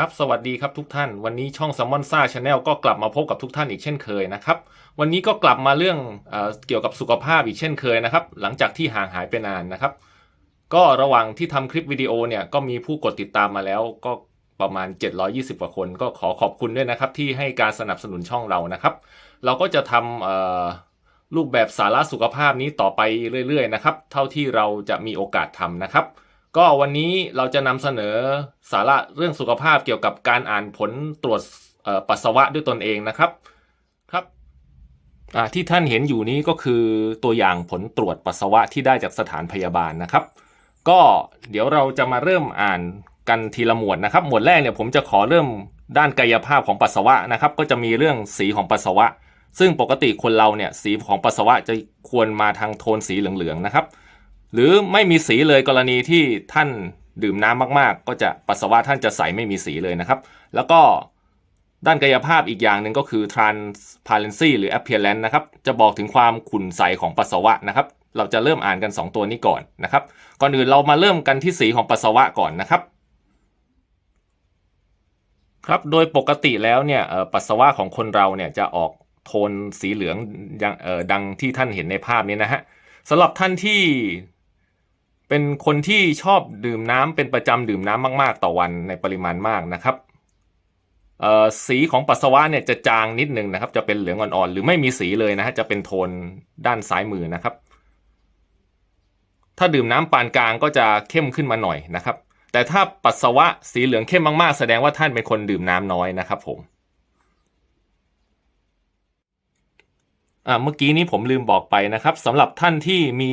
ครับ สวัสดีครับทุกท่าน วันนี้ช่อง s ซ m มอนซ่าชาแนลก็กลับมาพบกับทุกท่านอีกเช่นเคยนะครับ วันนี้ก็กลับมาเรื่องเอเกี่ยวกับสุขภาพอีกเช่นเคยนะครับ หลังจากที่ห่างหายไปนานนะครับ ก็ระหว่างที่ทำคลิปวิดีโอเนี่ยก็มีผู้กดติดตามมาแล้วก็ประมาณ 720 กว่าคน ก็ขอขอบคุณด้วยนะครับ ที่ให้การสนับสนุนช่องเรานะครับ เราก็จะทำรูปแบบสาระสุขภาพนี้ต่อไปเรื่อยๆนะครับ เท่าที่เราจะมีโอกาสทำนะครับ ก็วันนี้เราจะนำเสนอสาระเรื่องสุขภาพเกี่ยวกับการอ่านผลตรวจปัสสาวะด้วยตนเองนะครับครับที่ท่านเห็นอยู่นี้ก็คือตัวอย่างผลตรวจปัสสาวะที่ได้จากสถานพยาบาลนะครับ ก็เดี๋ยวเราจะมาเริ่มอ่านกันทีละหมวดนะครับ หมวดแรกเนี่ยผมจะขอเริ่มด้านกายภาพของปัสสาวะนะครับ ก็จะมีเรื่องสีของปัสสาวะ ซึ่งปกติคนเราเนี่ยสีของปัสสาวะจะควรมาทางโทนสีเหลืองๆนะครับ หรือไม่มีสีเลยกรณีที่ท่านดื่มน้ำมากๆ ก็จะปัสสาวะท่านจะใสไม่มีสีเลยนะครับ แล้วก็ด้านกายภาพอีกอย่างหนึ่งก็คือ transparency หรือ appearance นะครับจะบอกถึงความขุ่นใสของปัสสาวะนะครับ เราจะเริ่มอ่านกัน 2 ตัวนี้ก่อนนะครับ ก่อนอื่นเรามาเริ่มกันที่สีของปัสสาวะก่อนนะครับ ครับโดยปกติแล้วเนี่ยปัสสาวะของคนเราเนี่ยจะออกโทนสีเหลืองอย่างดังที่ท่านเห็นในภาพนี้นะฮะสำหรับท่านที่ เป็นคนที่ชอบดื่มน้ำเป็นประจำดื่มน้ำมาก ๆ ต่อวันในปริมาณมากนะครับสีของปัสสาวะเนี่ยจะจางนิดนึงนะครับ จะเป็นเหลืองอ่อนๆหรือไม่มีสีเลยนะฮะจะเป็นโทนด้านซ้ายมือนะครับ ถ้าดื่มน้ำปานกลางก็จะเข้มขึ้นมาหน่อยนะครับ แต่ถ้าปัสสาวะสีเหลืองเข้มมากๆ แสดงว่าท่านเป็นคนดื่มน้ำน้อยนะครับผมอ่าเมื่อกี้นี้ผมลืมบอกไปนะครับสำหรับท่านที่มี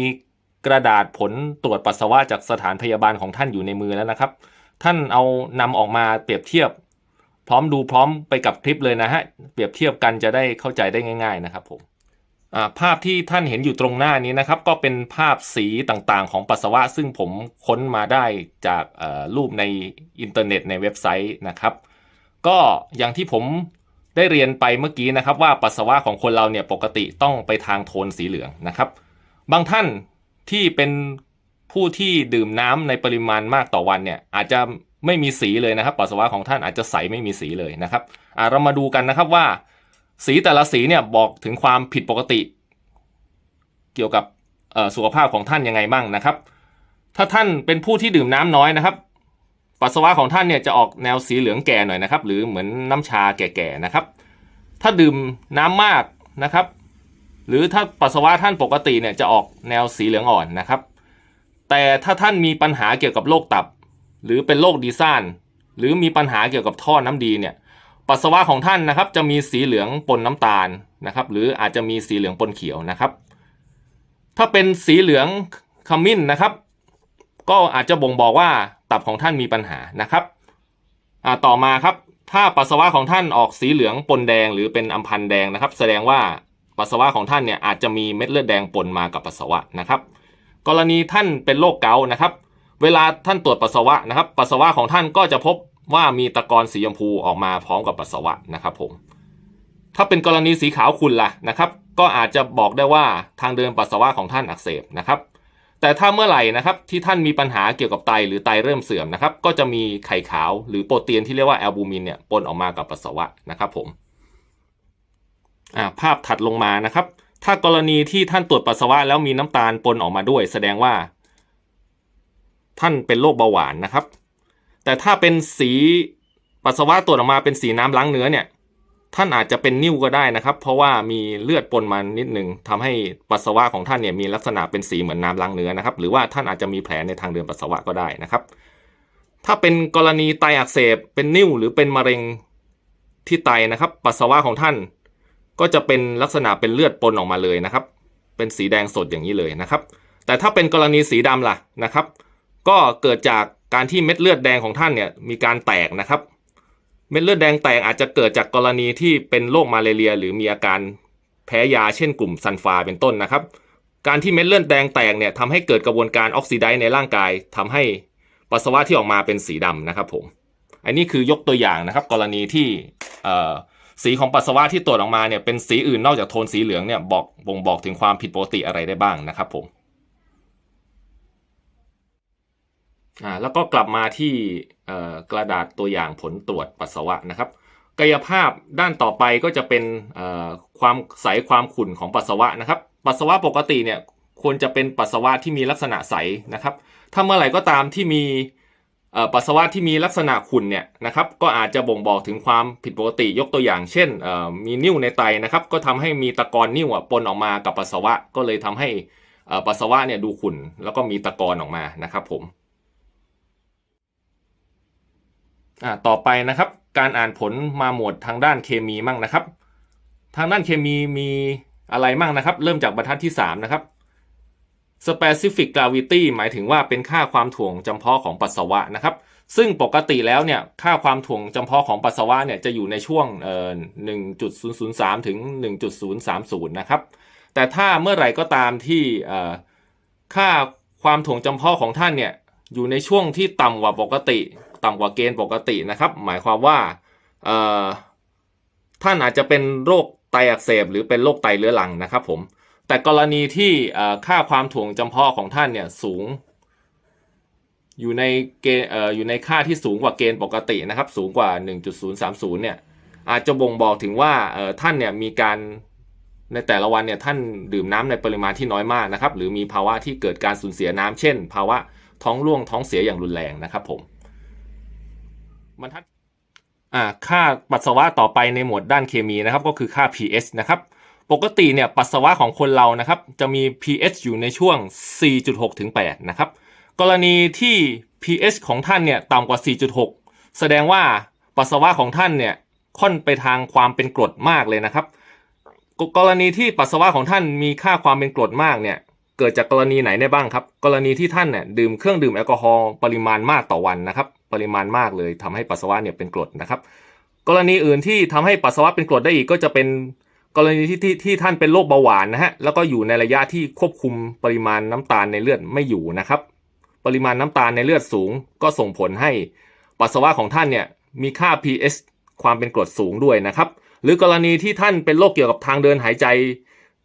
กระดาษผลตรวจปัสสาวะจากสถานพยาบาลของท่านอยู่ในมือแล้วนะครับ ท่านเอานำออกมาเปรียบเทียบ พร้อมดูพร้อมไปกับคลิปเลยนะฮะเปรียบเทียบกันจะได้เข้าใจได้ง่าย ๆนะครับผมภาพที่ท่านเห็นอยู่ตรงหน้านี้นะครับ ก็เป็นภาพสีต่างๆ ของปัสสาวะ ซึ่งผมค้นมาได้จากรูปในอินเทอร์เน็ตในเว็บไซต์นะครับ ก็อย่างที่ผมได้เรียนไปเมื่อกี้นะครับ ว่าปัสสาวะของคนเราเนี่ยปกติต้องไปทางโทนสีเหลืองนะครับ บางท่าน ที่เป็นผู้ที่ดื่มน้ำในปริมาณมากต่อวันเนี่ยอาจจะไม่มีสีเลยนะครับปัสสาวะของท่านอาจจะใสไม่มีสีเลยนะครับเรามาดูกันนะครับว่า สีแต่ละสีเนี่ยบอกถึงความผิดปกติ เกี่ยวกับสุขภาพของท่านยังไงบ้างนะครับ ถ้าท่านเป็นผู้ที่ดื่มน้ำน้อยนะครับ ปัสสาวะของท่านเนี่ยจะออกแนวสีเหลืองแก่หน่อยนะครับ หรือเหมือนน้ำชาแก่ๆนะครับ ถ้าดื่มน้ำมากนะครับ หรือถ้าปัสสาวะท่านปกติเนี่ยจะออกแนวสีเหลืองอ่อนนะครับ แต่ถ้าท่านมีปัญหาเกี่ยวกับโรคตับ หรือเป็นโรคดีซ่านหรือมีปัญหาเกี่ยวกับท่อน้ำดีเนี่ยปัสสาวะของท่านนะครับจะมีสีเหลืองปนน้ำตาลนะครับ หรืออาจจะมีสีเหลืองปนเขียวนะครับ ถ้าเป็นสีเหลืองขมิ้นนะครับ ก็อาจจะบ่งบอกว่าตับของท่านมีปัญหานะครับต่อมาครับถ้าปัสสาวะของท่านออกสีเหลืองปนแดงหรือเป็นอัมพันธ์แดงนะครับ แสดงว่า ปัสสาวะของท่านเนี่ยอาจจะมีเม็ดเลือดแดงปนมากับปัสสาวะนะครับ กรณีท่านเป็นโรคเกาต์นะครับ เวลาท่านตรวจปัสสาวะนะครับ ปัสสาวะของท่านก็จะพบว่ามีตะกอนสีชมพูออกมาพร้อมกับปัสสาวะนะครับผม ถ้าเป็นกรณีสีขาวขุ่นล่ะนะครับ ก็อาจจะบอกได้ว่าทางเดินปัสสาวะของท่านอักเสบนะครับ แต่ถ้าเมื่อไหร่นะครับที่ท่านมีปัญหาเกี่ยวกับไตหรือไตเริ่มเสื่อมนะครับ ก็จะมีไข่ขาวหรือโปรตีนที่เรียกว่าแอลบูมินเนี่ยปนออกมากับปัสสาวะนะครับผม ภาพถัดลงมานะครับ ถ้ากรณีที่ท่านตรวจปัสสาวะแล้วมีน้ำตาลปนออกมาด้วย แสดงว่า ท่านเป็นโรคเบาหวานนะครับ แต่ถ้าเป็นสีปัสสาวะตรวจออกมาเป็นสีน้ำล้างเนื้อเนี่ย ท่านอาจจะเป็นนิ่วก็ได้นะครับ เพราะว่ามีเลือดปนมานิดหนึ่งทำให้ปัสสาวะของท่านเนี่ยมีลักษณะเป็นสีเหมือนน้ำล้างเนื้อนะครับ หรือว่าท่านอาจจะมีแผลในทางเดินปัสสาวะก็ได้นะครับ ถ้าเป็นกรณีไตอักเสบเป็นนิ่วหรือเป็นมะเร็งที่ไตนะครับ ปัสสาวะของท่าน ก็จะเป็นลักษณะเป็นเลือดปนออกมาเลยนะครับ เป็นสีแดงสดอย่างนี้เลยนะครับ แต่ถ้าเป็นกรณีสีดำล่ะนะครับ ก็เกิดจากการที่เม็ดเลือดแดงของท่านเนี่ยมีการแตกนะครับ เม็ดเลือดแดงแตกอาจจะเกิดจากกรณีที่เป็นโรคมาเลเรีย หรือมีอาการแพ้ยาเช่นกลุ่มซันฟาเป็นต้นนะครับ การที่เม็ดเลือดแดงแตกเนี่ยทำให้เกิดกระบวนการออกซิไดซ์ในร่างกายทำให้ปัสสาวะที่ออกมาเป็นสีดำนะครับผม อันนี้คือยกตัวอย่างนะครับ กรณีที่ สีของปัสสาวะที่ตรวจออกมาเนี่ยเป็นสีอื่นนอกจากโทนสีเหลืองเนี่ยบอกบ่งบอกถึงความผิดปกติอะไรได้บ้างนะครับผมอ่าแล้วก็กลับมาที่กระดาษตัวอย่างผลตรวจปัสสาวะนะครับ กายภาพด้านต่อไปก็จะเป็นความใสความขุ่นของปัสสาวะนะครับ ปัสสาวะปกติเนี่ยควรจะเป็นปัสสาวะที่มีลักษณะใสนะครับ ถ้าเมื่อไหร่ก็ตามที่มี ปัสสาวะที่มีลักษณะขุ่นเนี่ยนะครับก็อาจจะบ่งบอกถึงความผิดปกติยกตัวอย่าง เช่นมีนิ่วในไตนะครับก็ทำให้มีตะกอนนิ่วปนออกมากับปัสสาวะก็เลยทำให้ปัสสาวะเนี่ยดูขุ่นแล้วก็มีตะกอนออกมานะครับผมต่อไปนะครับการอ่านผลมาหมวดทางด้านเคมีมั่งนะครับ ทางด้านเคมีมีอะไรมั่งนะครับ เริ่มจากบรรทัดที่3นะครับ specific gravity หมายถึงว่าเป็นค่าความถ่วงจำเพาะของปัสสาวะนะครับ ซึ่งปกติแล้วเนี่ยค่าความถ่วงจำเพาะของปัสสาวะเนี่ยจะอยู่ในช่วงเอ่อ1.003 ถึง 1.030 นะครับ แต่ถ้าเมื่อไหร่ก็ตามที่เอ่อค่าความถ่วงจำเพาะของท่านเนี่ยอยู่ในช่วงที่ต่ำกว่าปกติ ต่ำกว่าเกณฑ์ปกตินะครับ หมายความว่าเอ่อท่านอาจจะเป็นโรคไตอักเสบหรือเป็นโรคไตเรื้อรังนะครับผม แต่กรณีที่ค่าความถ่วงจำเพาะของท่านเนี่ยสูง อยู่ในเกณฑ์เอ่อยู่ในค่าที่สูงกว่าเกณฑ์ปกตินะครับ สูงกว่า 1.030 เนี่ย อาจจะบ่งบอกถึงว่าท่านเนี่ยมีการในแต่ละวันเนี่ยท่านดื่มน้ำในปริมาณที่น้อยมากนะครับ หรือมีภาวะที่เกิดการสูญเสียน้ำเช่น ภาวะท้องร่วงท้องเสียอย่างรุนแรงนะครับผมบรรทัดอ่าค่าปัสสาวะต่อไปในหมวดด้านเคมีนะครับ ก็คือค่า pH นะครับ ปกติเนี่ยปัสสาวะของคนเรานะครับจะมี pH อยู่ในช่วง 4.6 ถึง 8 นะครับ กรณีที่ pH ของท่านเนี่ยต่ำกว่า 4.6 แสดงว่าปัสสาวะของท่านเนี่ยค่อนไปทางความเป็นกรดมากเลยนะครับกกรณีที่ปัสสาวะของท่านมีค่าความเป็นกรดมากเนี่ยเกิดจากกรณีไหนได้บ้างครับ กรณีที่ท่านเนี่ยดื่มเครื่องดื่มแอลกอฮอล์ปริมาณมากต่อวันนะครับ ปริมาณมากเลยทำให้ปัสสาวะเนี่ยเป็นกรดนะครับ กรณีอื่นที่ทำให้ปัสสาวะเป็นกรดได้อีกก็จะเป็น กรณีที่ที่ที่ท่านเป็นโรคเบาหวานนะฮะแล้วก็อยู่ในระยะที่ควบคุมปริมาณน้ำตาลในเลือดไม่อยู่นะครับ ปริมาณน้ำตาลในเลือดสูง ก็ส่งผลให้ปัสสาวะของท่านเนี่ยมีค่า pH ความเป็นกรดสูงด้วยนะครับ หรือกรณีที่ท่านเป็นโรคเกี่ยวกับทางเดินหายใจ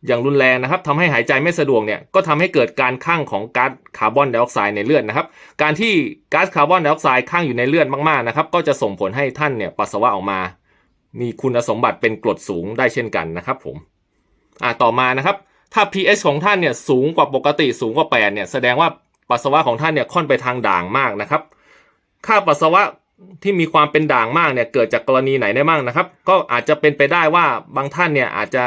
อย่างรุนแรงนะครับทำให้หายใจไม่สะดวกเนี่ยก็ทำให้เกิดการข้างของก๊าซคาร์บอนไดออกไซด์ในเลือดนะครับ การที่ก๊าซคาร์บอนไดออกไซด์ข้างอยู่ในเลือดมากๆนะครับ ก็จะส่งผลให้ท่านเนี่ยปัสสาวะออกมา มีคุณสมบัติเป็นกรดสูงได้เช่นกันนะครับผมอ่าต่อมานะครับ ถ้า pH ของท่านเนี่ยสูงกว่าปกติสูงกว่า 8 เนี่ยแสดงว่าปัสสาวะของท่านเนี่ยค่อนไปทางด่างมากนะครับ ค่าปัสสาวะที่มีความเป็นด่างมากเนี่ยเกิดจากกรณีไหนได้บ้างนะครับ ก็อาจจะเป็นไปได้ว่าบางท่านเนี่ยอาจจะ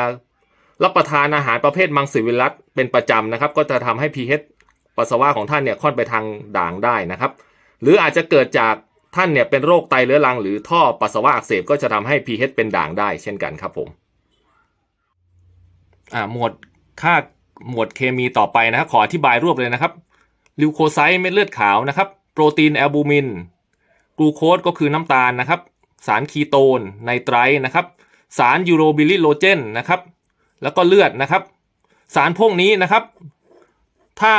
รับประทานอาหารประเภทมังสวิรัตเป็นประจำนะครับ ก็จะทำให้ pH ปัสสาวะของท่านเนี่ยค่อนไปทางด่างได้นะครับ หรืออาจจะเกิดจาก ท่านเนี่ยเป็นโรคไตเรื้อรังหรือท่อปัสสาวะอักเสบก็จะทำให้ pH เป็นด่างได้เช่นกันครับผม อ่าหมวดค่าหมวดเคมีต่อไปนะครับขออธิบายรวบเลยนะครับลิวโคไซต์เม็ดเลือดขาวนะครับ โปรตีนแอลบูมินกลูโคสก็คือน้ำตาลนะครับ สารคีโตนไนไตร์นะครับ สารยูโรบิลิโลเจนนะครับ แล้วก็เลือดนะครับ สารพวกนี้นะครับ ถ้า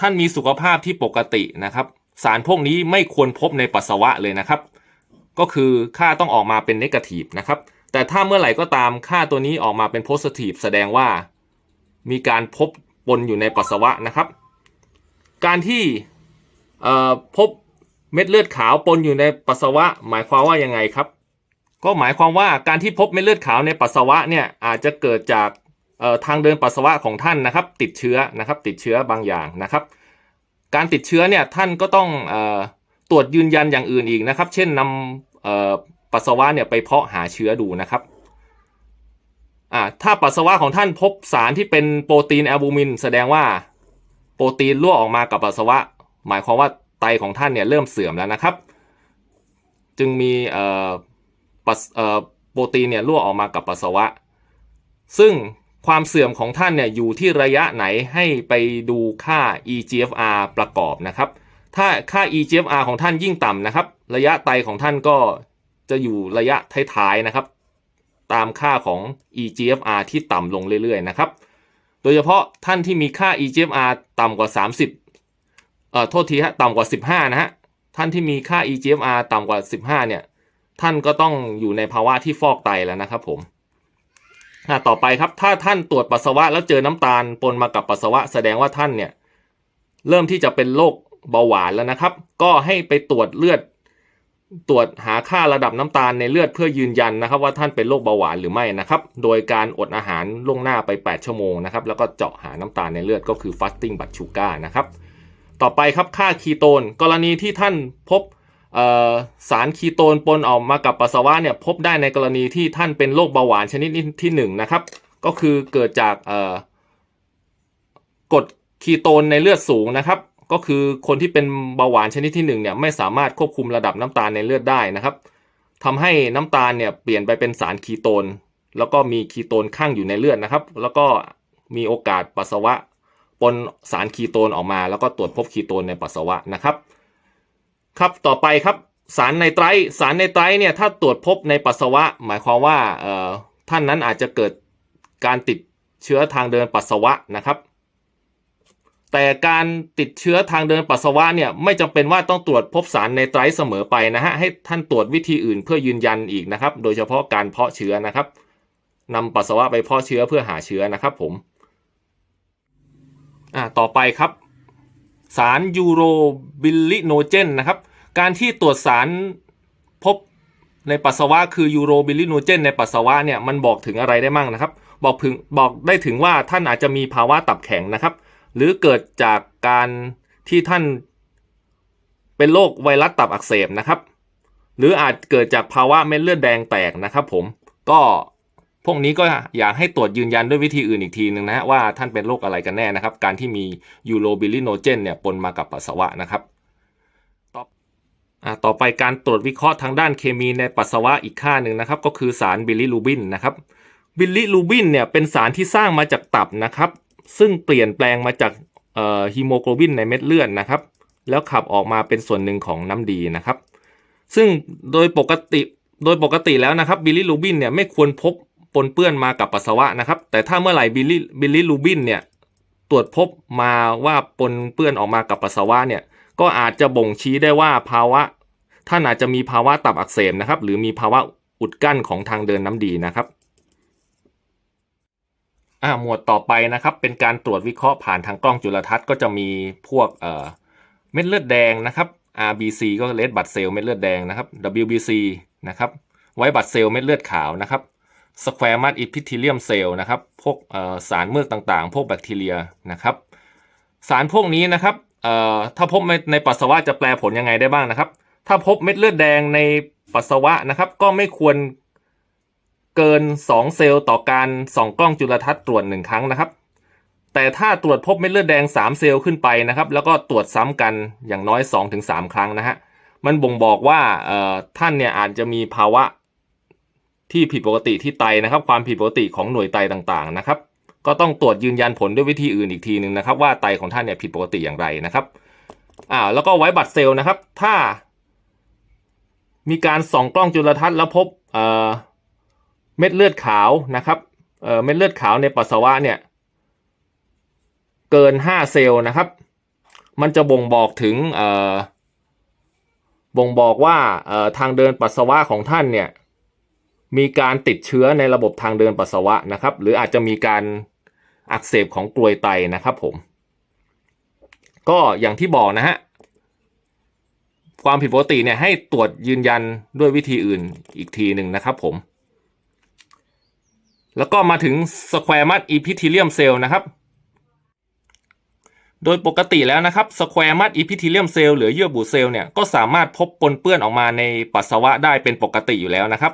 ท่านมีสุขภาพที่ปกตินะครับ สารพวกนี้ไม่ควรพบในปัสสาวะเลยนะครับ ก็คือค่าต้องออกมาเป็นนกาทีฟนะครับ แต่ถ้าเมื่อไหร่ก็ตามค่าตัวนี้ออกมาเป็นโพซิทีฟแสดงว่ามีการพบปนอยู่ในปัสสาวะนะครับ การที่พบเม็ดเลือดขาวปนอยู่ในปัสสาวะ หมายความว่ายังไงครับ ก็หมายความว่าการที่พบเม็ดเลือดขาวในปัสสาวะเนี่ยอาจจะเกิดจากทางเดินปัสสาวะของท่านนะครับ ติดเชื้อนะครับ ติดเชื้อบางอย่างนะครับ การติดเชื้อเนี่ยท่านก็ต้องออตรวจยืนยันอย่างอื่นอีกนะครับ เช่นนำปัสสาวะเนี่ยไปเพาะหาเชื้อดูนะครับถ้าปัสสาวะของท่านพบสารที่เป็นโปรตีนแอลบูมิน แสดงว่าโปรตีนรั่วออกมากับปัสสาวะ หมายความว่าไตของท่านเนี่ยเริ่มเสื่อมแล้วนะครับ จึงมีปัสโปรตีนเนี่ยรั่วออกมากับปัสสาวะ ซึ่ง ความเสื่อมของท่านเนี่ยอยู่ที่ระยะไหนให้ไปดูค่า EGFR ประกอบนะครับ ถ้าค่า EGFR ของท่านยิ่งต่ำนะครับ ระยะไตของท่านก็จะอยู่ระยะท้ายๆนะครับ ตามค่าของ EGFR ที่ต่ำลงเรื่อยๆนะครับ โดยเฉพาะท่านที่มีค่า EGFR ต่ำกว่า 30เอ่อโทษทีฮะต่ำกว่า 15 นะฮะท่านที่มีค่า EGFR ต่ำกว่า 15 เนี่ย ท่านก็ต้องอยู่ในภาวะที่ฟอกไตแล้วนะครับผม ต่อไปครับ ถ้าท่านตรวจปัสสาวะแล้วเจอน้ำตาลปนมากับปัสสาวะ แสดงว่าท่านเนี่ยเริ่มที่จะเป็นโรคเบาหวานแล้วนะครับ ก็ให้ไปตรวจเลือด ตรวจหาค่าระดับน้ำตาลในเลือดเพื่อยืนยันนะครับ ว่าท่านเป็นโรคเบาหวานหรือไม่นะครับ โดยการอดอาหารล่วงหน้าไป 8 ชั่วโมงนะครับ แล้วก็เจาะหาน้ำตาลในเลือดก็คือ fasting blood sugar นะครับ ต่อไปครับค่าคีโตน กรณีที่ท่านพบ สารคีโตนปนออกมากับปัสสาวะเนี่ยพบได้ในกรณีที่ท่านเป็นโรคเบาหวานชนิดที่หนึ่งนะครับ ก็คือเกิดจากกรดคีโตนในเลือดสูงนะครับ ก็คือคนที่เป็นเบาหวานชนิดที่หนึ่งเนี่ยไม่สามารถควบคุมระดับน้ำตาลในเลือดได้นะครับทำให้น้ำตาลเนี่ยเปลี่ยนไปเป็นสารคีโตน แล้วก็มีคีโตนข้างอยู่ในเลือดนะครับ แล้วก็มีโอกาสปัสสาวะปนสารคีโตนออกมา แล้วก็ตรวจพบคีโตนในปัสสาวะนะครับ ครับต่อไปครับสารไนไตรสารไนไตรเนี่ยถ้าตรวจพบในปัสสาวะ หมายความว่าเอ่อท่านนั้นอาจจะเกิดการติดเชื้อทางเดินปัสสาวะนะครับ แต่การติดเชื้อทางเดินปัสสาวะเนี่ยไม่จำเป็นว่าต้องตรวจพบสารไนไตรเสมอไปนะฮะให้ท่านตรวจวิธีอื่นเพื่อยืนยันอีกนะครับ โดยเฉพาะการเพาะเชื้อนะครับนำปัสสาวะไปเพาะเชื้อเพื่อหาเชื้อนะครับผมอ่าต่อไปครับ สารยูโรบิลิโนเจนนะครับ การที่ตรวจสารพบในปัสสาวะคือยูโรบิลลิโนเจนในปัสสาวะเนี่ยมันบอกถึงอะไรได้มั่งนะครับ บอกถึงบอกได้ถึงว่าท่านอาจจะมีภาวะตับแข็งนะครับ หรือเกิดจากการที่ท่านเป็นโรคไวรัสตับอักเสบนะครับ หรืออาจเกิดจากภาวะเม็ดเลือดแดงแตกนะครับ ผมก็ พวกนี้ก็อยากให้ตรวจยืนยันด้วยวิธีอื่นอีกทีหนึ่งนะฮะว่าท่านเป็นโรคอะไรกันแน่นะครับ การที่มียูโรบิลิโนเจนเนี่ยปนมากับปัสสาวะนะครับต่ออ่าต่อไปการตรวจวิเคราะห์ทางด้านเคมีในปัสสาวะอีกค่าหนึ่งนะครับ ก็คือสารบิลิรูบินนะครับบิลิรูบินเนี่ยเป็นสารที่สร้างมาจากตับนะครับ ซึ่งเปลี่ยนแปลงมาจากเอ่อฮีโมโกลบินในเม็ดเลือดนะครับ แล้วขับออกมาเป็นส่วนหนึ่งของน้ำดีนะครับ ซึ่งโดยปกติโดยปกติแล้วนะครับบิลิรูบินเนี่ยไม่ควรพบ ปนเปื้อนมากับปัสสาวะนะครับ แต่ถ้าเมื่อไหร่บิลิบิลิรูบินเนี่ยตรวจพบมาว่าปนเปื้อนออกมากับปัสสาวะเนี่ยก็อาจจะบ่งชี้ได้ว่าภาวะ ท่านอาจจะมีภาวะตับอักเสบนะครับ หรือมีภาวะอุดกั้นของทางเดินน้ำดีนะครับ่าหมวดต่อไปนะครับเป็นการตรวจวิเคราะห์ผ่านทางกล้องจุลทรรศน์ก็จะมีพวกเอ่อเม็ดเลือดแดงนะครับ RBC ก็เลดบัตเซลเม็ดเลือดแดงนะครับ WBC นะครับไว้บัตเซลเม็ดเลือดขาวนะครับ สแควร์มัดอิพิทิเลียมเซลล์นะครับ พวกสารเมือกต่างๆ พวกแบคทีเรียนะครับ สารพวกนี้นะครับถ้าพบในปัสสาวะจะแปลผลยังไงได้บ้างนะครับ ถ้าพบเม็ดเลือดแดงในปัสสาวะนะครับ ก็ไม่ควรเกิน 2 เซลล์ต่อการส่องกล้องจุลทรรศน์ตรวจหนึ่งครั้งนะครับ แต่ถ้าตรวจพบเม็ดเลือดแดง 3 เซลล์ขึ้นไปนะครับ แล้วก็ตรวจซ้ำกันอย่างน้อย 2-3 ครั้งนะฮะ มันบ่งบอกว่าท่านเนี่ยอาจจะมีภาวะ ที่ผิดปกติที่ไตนะครับ ความผิดปกติของหน่วยไตต่างๆนะครับ ก็ต้องตรวจยืนยันผลด้วยวิธีอื่นอีกทีหนึ่งนะครับ ว่าไตของท่านเนี่ยผิดปกติอย่างไรนะครับอ่าแล้วก็ไว้บัตรเซลล์นะครับ ถ้า มีการส่องกล้องจุลทรรศน์แล้วพบเอ่อเม็ดเลือดขาวนะครับเอ่อเม็ดเลือดขาวในปัสสาวะเนี่ยเกิน 5 เซลล์นะครับ มันจะบ่งบอกถึงเอ่อบ่งบอกว่าเอ่อทางเดินปัสสาวะของท่านเนี่ย มีการติดเชื้อในระบบทางเดินปัสสาวะนะครับ หรืออาจจะมีการอักเสบของกรวยไตนะครับผม ก็อย่างที่บอกนะฮะความผิดปกติเนี่ยให้ตรวจยืนยันด้วยวิธีอื่นอีกทีหนึ่งนะครับผม แล้วก็มาถึง square mud epithelium cell นะครับ โดยปกติแล้วนะครับ square mud epithelium cell หรือเยื่อบุเซลล์เนี่ยก็สามารถพบปนเปื้อนออกมาในปัสสาวะได้เป็นปกติอยู่แล้วนะครับ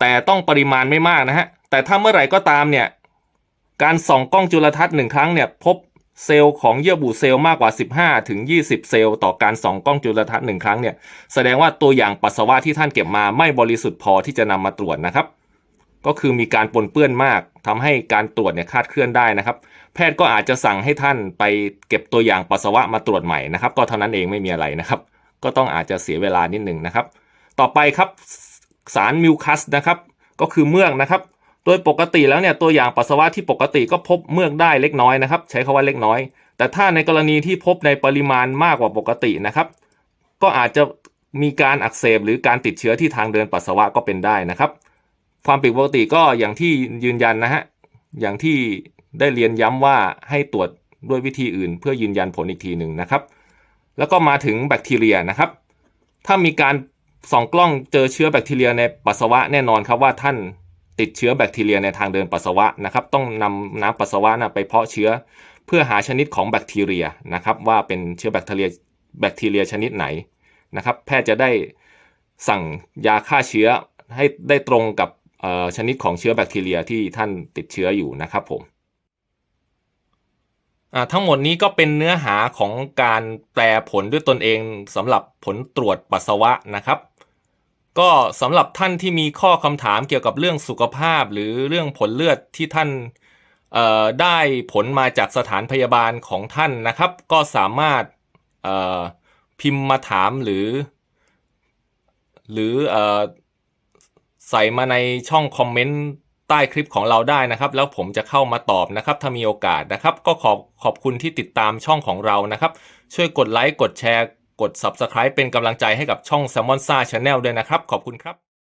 แต่ต้องปริมาณไม่มากนะฮะ แต่ถ้าเมื่อไหร่ก็ตามเนี่ย การส่องกล้องจุลทรรศน์หนึ่งครั้งเนี่ยพบเซลล์ของเยื่อบุเซลล์มากกว่า 15 ถึง 20 เซลล์ต่อการส่องกล้องจุลทรรศน์หนึ่งครั้งเนี่ยแสดงว่าตัวอย่างปัสสาวะที่ท่านเก็บมาไม่บริสุทธิ์พอที่จะนำมาตรวจนะครับ ก็คือมีการปนเปื้อนมากทำให้การตรวจเนี่ยคาดเคลื่อนได้นะครับ แพทย์ก็อาจจะสั่งให้ท่านไปเก็บตัวอย่างปัสสาวะมาตรวจใหม่นะครับ ก็เท่านั้นเองไม่มีอะไรนะครับ ก็ต้องอาจจะเสียเวลานิดหนึ่งนะครับ ต่อไปครับ สารมิวคัสนะครับก็คือเมือกนะครับ โดยปกติแล้วเนี่ยตัวอย่างปัสสาวะที่ปกติก็พบเมือกได้เล็กน้อยนะครับ ใช้คาว่าเล็กน้อย แต่ถ้าในกรณีที่พบในปริมาณมากกว่าปกตินะครับ ก็อาจจะมีการอักเสบหรือการติดเชื้อที่ทางเดินปัสสาวะก็เป็นได้นะครับ ความผิดปกติก็อย่างที่ยืนยันนะฮะอย่างที่ได้เรียนย้ำว่าให้ตรวจด้วยวิธีอื่น เพื่อยืนยันผลอีกทีหนึ่งนะครับ แล้วก็มาถึงแบคทีเรียนะครับ ถ้ามีการ สองกล้องเจอเชื้อแบคทีเรียในปัสสาวะแน่นอนครับว่าท่านติดเชื้อแบคทีเรียในทางเดินปัสสาวะนะครับ ต้องนำน้ำปัสสาวะนะไปเพาะเชื้อ เพื่อหาชนิดของแบคทีเรียนะครับว่าเป็นเชื้อแบคทีเรียแบคทีเรียชนิดไหนนะครับแพทย์จะได้สั่งยาฆ่าเชื้อให้ได้ตรงกับชนิดของเชื้อแบคทีเรียที่ท่านติดเชื้ออยู่นะครับผมทั้งหมดนี้ก็เป็นเนื้อหาของการแปลผลด้วยตนเองสำหรับผลตรวจปัสสาวะนะครับ ก็สำหรับท่านที่มีข้อคำถามเกี่ยวกับเรื่องสุขภาพ หรือเรื่องผลเลือดที่ท่านได้ผลมาจากสถานพยาบาลของท่านนะครับ ก็สามารถพิมพ์มาถามหรือ หรือเอ่อใส่มาในช่องคอมเมนต์ใต้คลิปของเราได้นะครับ แล้วผมจะเข้ามาตอบนะครับ ถ้ามีโอกาสนะครับ ก็ขอบขอบคุณที่ติดตามช่องของเรานะครับ ช่วยกดไลค์กดแชร์ กด Subscribe เป็นกำลังใจให้กับช่อง s ซ l m o n s a Channel ด้วยนะครับ ขอบคุณครับ